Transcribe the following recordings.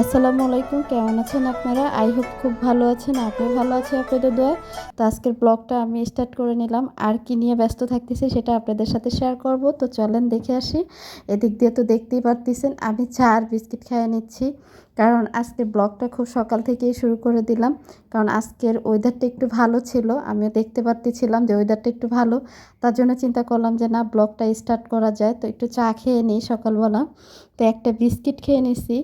আসসালামু আলাইকুম, কেমন আছেন আপনারা? আই হোপ খুব ভালো আছেন আপনি ভালো আছে আপনাদের দোয়া তো আজকের ব্লগটা আমি স্টার্ট করে নিলাম। আর কি নিয়ে ব্যস্ত থাকতেছি সেটা আপনাদের সাথে শেয়ার করব। তো চলেন দেখে আসি। এদিক দিয়ে তো দেখতেই পারতেছেন, আমি চা আর বিস্কিট খেয়ে নিচ্ছি। কারণ আজকে ব্লগটা খুব সকাল থেকেই শুরু করে দিলাম। কারণ আজকের ওয়েদারটা একটু ভালো ছিল, আমিও দেখতে পারতেছিলাম যে ওয়েদারটা একটু ভালো। তার জন্য চিন্তা করলাম যে না, ব্লগটা স্টার্ট করা যায়। তো একটু চা খেয়ে নিই সকালবেলা। তো একটা বিস্কিট খেয়ে নিছি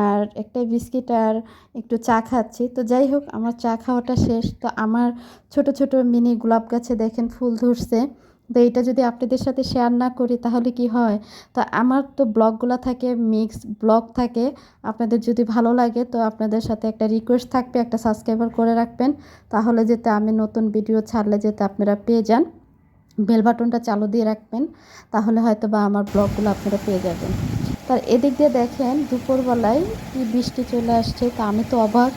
আর একটা বিস্কিট আর একটু চা খাচ্ছি। তো যাই হোক, আমার চা খাওয়াটা শেষ। তো আমার ছোট ছোট মিনি গোলাপ গাছে দেখেন ফুল ধরছে। তো এইটা যদি আপনাদের সাথে শেয়ার না করি, তাহলে কি হয়? তো আমার তো ব্লগগুলো থাকে মিক্স ব্লগ থাকে। আপনাদের যদি ভালো লাগে, তো আপনাদের সাথে একটা রিকোয়েস্ট থাকবে, একটা সাবস্ক্রাইবার করে রাখবেন। তাহলে যেতে আমি নতুন ভিডিও ছাড়লে যেতে আপনারা পেয়ে যান। বেল বাটনটা চালু দিয়ে রাখবেন, তাহলে হয়তো বা আমার ব্লগগুলো আপনারা পেয়ে যাবেন। তার এদিক দিয়ে দেখেন, দুপুরবেলায় কি বৃষ্টি চলে আসছে, তা আমি তো অবাক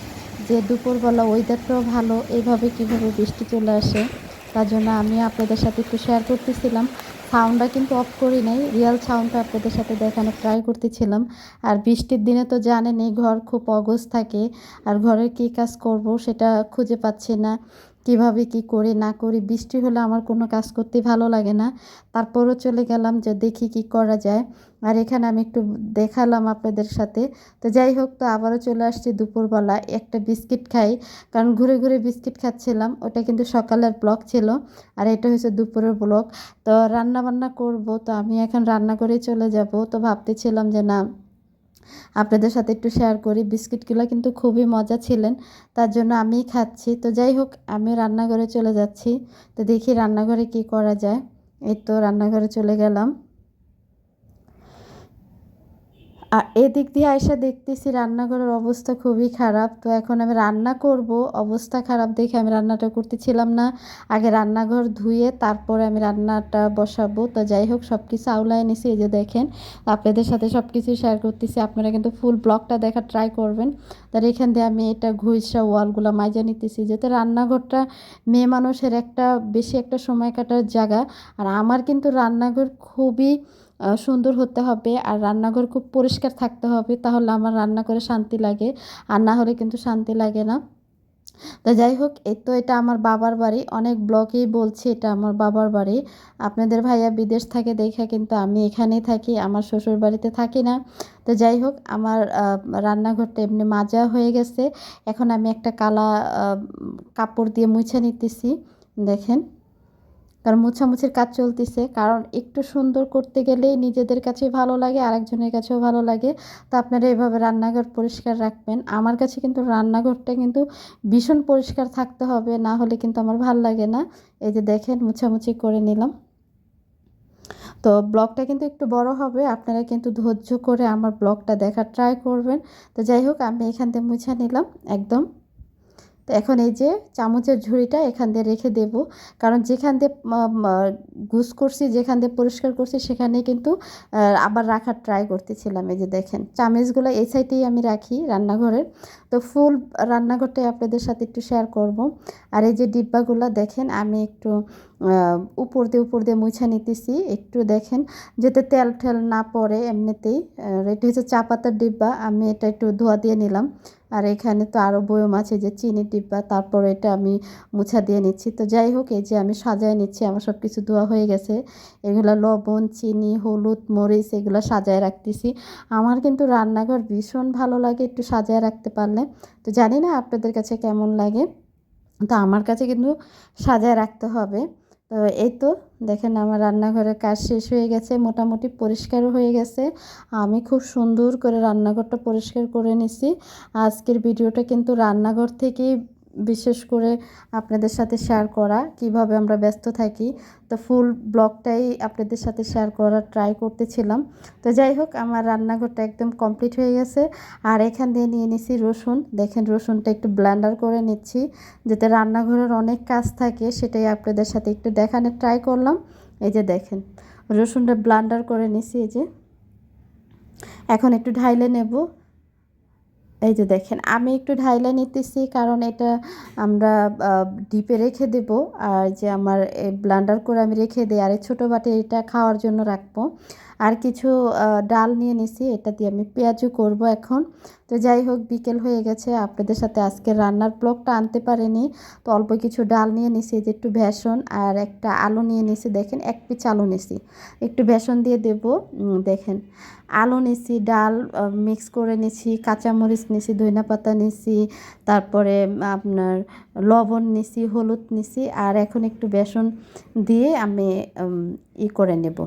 যে দুপুরবেলা ওয়েদারটাও ভালো এইভাবে কীভাবে বৃষ্টি চলে আসে। তার জন্য আমি আপনাদের সাথে একটু শেয়ার করতেছিলাম। সাউন্ডটা কিন্তু অফ করি নাই রিয়েল সাউন্ডটা আপনাদের সাথে দেখানো ট্রাই করতেছিলাম। আর বৃষ্টির দিনে তো জানেনই ঘর খুব অগস থাকে, আর ঘরের কী কাজ করব সেটা খুঁজে পাচ্ছি না। কীভাবে কি করি না করি বৃষ্টি হলে আমার কোনো কাজ করতে ভালো লাগে না। তারপরও চলে গেলাম যে দেখি কি করা যায়। আর এখানে আমি একটু দেখালাম আপনাদের সাথে। তো যাই হোক, তো আবারও চলে আসছি দুপুরবেলা একটা বিস্কিট খাই। কারণ ঘুরে ঘুরে বিস্কিট খাচ্ছিলাম, ওটা কিন্তু সকালের ব্লক ছিল। আর এটা হচ্ছে দুপুরের ব্লক তো রান্না বান্না করব, তো আমি এখন রান্না করেই চলে যাব। তো ভাবতেছিলাম যে না আপনাদের সাথে একটু শেয়ার করি। বিস্কিটগুলো কিন্তু খুবই মজা ছিলেন, তার জন্য আমিই খাচ্ছি। তো যাই হোক, আমি রান্নাঘরে চলে যাচ্ছি। তো দেখি রান্নাঘরে কি করা যায়। এই তো রান্নাঘরে চলে গেলাম আর এদিক দিয়ে আয়সা দেখতেছি রান্নাঘরের অবস্থা খুবই খারাপ। তো এখন আমি রান্না করব, অবস্থা খারাপ দেখে আমি রান্নাটা করতেছিলাম না। আগে রান্নাঘর ধুয়ে তারপরে আমি রান্নাটা বসাবো। তো যাই হোক সব কিছু আউলাই নিছি, এই যে দেখেন, আপনাদের সাথে সব কিছু শেয়ার করতেছি। আপনারা কিন্তু ফুল ব্লগটা দেখার ট্রাই করবেন। তার এখান দিয়ে আমি এটা ঘুষা ওয়ালগুলো মাইজা নিতেছি। যেহেতু রান্নাঘরটা মেয়ে মানুষের একটা, বেশি একটা সময় কাটার জায়গা। আর আমার কিন্তু রান্নাঘর খুবই সুন্দর হতে হবে আর রান্নাঘর খুব পরিষ্কার থাকতে হবে, তাহলে আমার রান্না করে শান্তি লাগে আর না হলে কিন্তু শান্তি লাগে না। তো যাই হোক, এই তো এটা আমার বাবার বাড়ি, অনেক ব্লকেই বলছি এটা আমার বাবার বাড়ি। আপনাদের ভাইয়া বিদেশ থাকে দেখে কিন্তু আমি এখানেই থাকি, আমার শ্বশুর বাড়িতে থাকি না। তো যাই হোক, আমার রান্নাঘরটা এমনি মাজা হয়ে গেছে। এখন আমি একটা কালা কাপড় দিয়ে মুছে নিতেছি, দেখেন। কারণ মুছামুছির কাজ চলতেছে। কারণ একটু সুন্দর করতে গেলেই নিজেদের কাছে ভালো লাগে, আরেকজনের কাছেও ভালো লাগে। তো আপনারা এভাবে রান্নাঘর পরিষ্কার রাখবেন। আমার কাছে কিন্তু রান্নাঘরটা কিন্তু ভীষণ পরিষ্কার থাকতে হবে, না হলে কিন্তু আমার ভালো লাগে না। এই যে দেখেন, মুছামুছি করে নিলাম। তো ব্লগটা কিন্তু একটু বড় হবে, আপনারা কিন্তু ধৈর্য করে আমার ব্লগটা দেখার ট্রাই করবেন। তো যাই হোক, আমি এখান থেকে মুছে নিলাম, একদম। তো এখন এই যে চামচের ঝুড়িটা এখান দিয়ে রেখে দেব। কারণ যেখান দিয়ে গুস করছি, যেখান দিয়ে পরিষ্কার করছি সেখানে কিন্তু আবার রাখার ট্রাই করতেছিলাম। এই যে দেখেন, চামচগুলো এই সাইডেই আমি রাখি রান্নাঘরের। তো ফুল রান্নাঘরটাই আপনাদের সাথে একটু শেয়ার করব। আর এই যে ডিব্বাগুলো দেখেন, আমি একটু উপর দিয়ে উপর দিয়ে মুছা নিতেছি। একটু দেখেন, যাতে তেল ঠেল না পড়ে এমনিতেই। এটা হচ্ছে চা পাতার ডিব্বা, আমি এটা একটু ধোয়া দিয়ে নিলাম। আর এখানে তো আরও বয়ম আছে যে চিনি ডিব্বা তারপর এটা আমি মুছা দিয়ে নিচ্ছি। তো যাই হোক, এই যে আমি সাজায় নিচ্ছি, আমার সব কিছু ধোয়া হয়ে গেছে। এগুলো লবণ, চিনি, হলুদ, মরিচ, এগুলো সাজায় রাখতেছি। আমার কিন্তু রান্নাঘর ভীষণ ভালো লাগে একটু সাজায় রাখতে পারলে। তো জানি না আপনাদের কাছে কেমন লাগে। তো আমার কাছে কিন্তু সাজায় রাখতে হবে। তো এই তো, দেখেন আমার রান্নাঘরের কাজ শেষ হয়ে গেছে, মোটামুটি পরিষ্কারও হয়ে গেছে। আমি খুব সুন্দর করে রান্নাঘরটা পরিষ্কার করে নিছি। আজকের ভিডিওটা কিন্তু রান্নাঘর থেকেই বিশেষ করে আপনাদের সাথে শেয়ার করা, কীভাবে আমরা ব্যস্ত থাকি। তো ফুল ব্লগটাই আপনাদের সাথে শেয়ার করার ট্রাই করতেছিলাম। তো যাই হোক, আমার রান্নাঘরটা একদম কমপ্লিট হয়ে গেছে। আর এখান দিয়ে নিয়ে নিছি রসুন। দেখেন রসুনটা একটু ব্ল্যান্ডার করে নিচ্ছি, যাতে রান্নাঘরের অনেক কাজ থাকে, সেটাই আপনাদের সাথে একটু দেখানোর ট্রাই করলাম। এই যে দেখেন, রসুনটা ব্লান্ডার করে নিছি, এই যে। এখন একটু ঢাইলে নেব। এই যে দেখেন, আমি একটু ঢাইলা নিতেছি কারণ এটা আমরা ডিপে রেখে দেব। আর যে আমার ব্লান্ডার করে আমি রেখে দিই। আর ছোটো বাটি এটা খাওয়ার জন্য রাখব। আর কিছু ডাল নিয়ে নিছি, এটা দিয়ে আমি পেঁয়াজু করব এখন। তো যাই হোক, বিকেল হয়ে গেছে, আপনাদের সাথে আজকে রান্নার ব্লগটা আনতে পারিনি। তো অল্প কিছু ডাল নিয়ে নিছি যে একটু বেসন আর একটা আলু নিয়ে নিছি, দেখেন এক পিচ আলু নিছি। একটু বেসন দিয়ে দেব দেখেন। আলু নিছি, ডাল মিক্স করে নিছি, কাঁচামরিচ নিছি ধনিয়া পাতা নিছি, তারপরে আপনার লবণ নিছি, হলুদ নিছি, আর এখন একটু বেসন দিয়ে আমি ই করে নেব।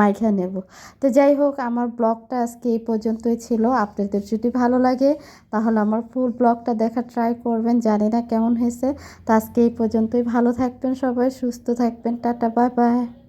মাইখা নেব। তো যাই হোক, আমার ব্লগটা আজকে এই পর্যন্তই ছিল। আপনাদের যদি ভালো লাগে, তাহলে আমার ফুল ব্লগটা দেখা ট্রাই করবেন, জানি না কেমন হয়েছে। তো আজকে এই পর্যন্তই। ভালো থাকবেন সবাই, সুস্থ থাকবেন। Tata bye bye